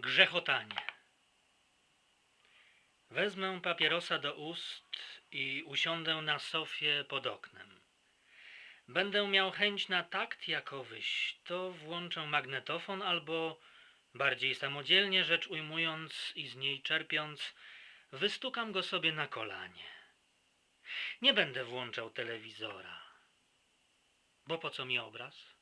Grzechotanie. Wezmę papierosa do ust i usiądę na sofie pod oknem. Będę miał chęć na takt jakowyś, to włączę magnetofon albo, bardziej samodzielnie rzecz ujmując i z niej czerpiąc, wystukam go sobie na kolanie. Nie będę włączał telewizora. Bo po co mi obraz?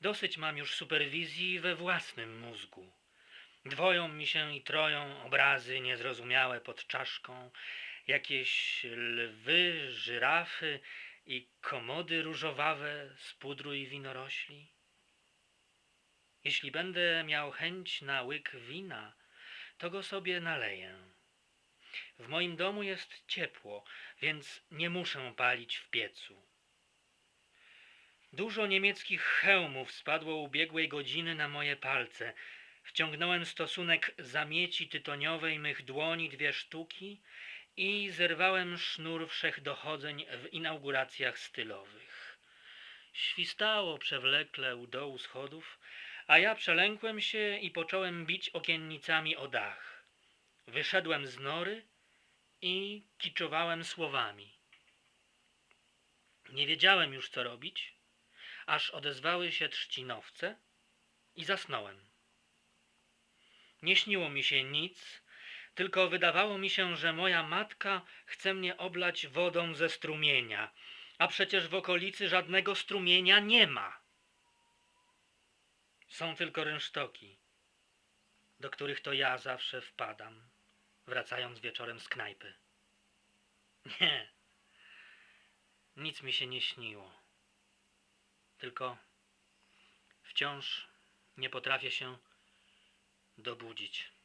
Dosyć mam już superwizji we własnym mózgu. Dwoją mi się i troją obrazy niezrozumiałe pod czaszką, jakieś lwy, żyrafy i komody różowawe z pudru i winorośli. Jeśli będę miał chęć na łyk wina, to go sobie naleję. W moim domu jest ciepło, więc nie muszę palić w piecu. Dużo niemieckich hełmów spadło ubiegłej godziny na moje palce. Wciągnąłem stosunek zamieci tytoniowej mych dłoni dwie sztuki i zerwałem sznur wszech dochodzeń w inauguracjach stylowych. Świstało przewlekle u dołu schodów, a ja przelękłem się i począłem bić okiennicami o dach. Wyszedłem z nory i kiczowałem słowami. Nie wiedziałem już, co robić, aż odezwały się trzcinowce i zasnąłem. Nie śniło mi się nic, tylko wydawało mi się, że moja matka chce mnie oblać wodą ze strumienia, a przecież w okolicy żadnego strumienia nie ma. Są tylko rynsztoki, do których to ja zawsze wpadam, wracając wieczorem z knajpy. Nie, nic mi się nie śniło. Tylko wciąż nie potrafię się dobudzić.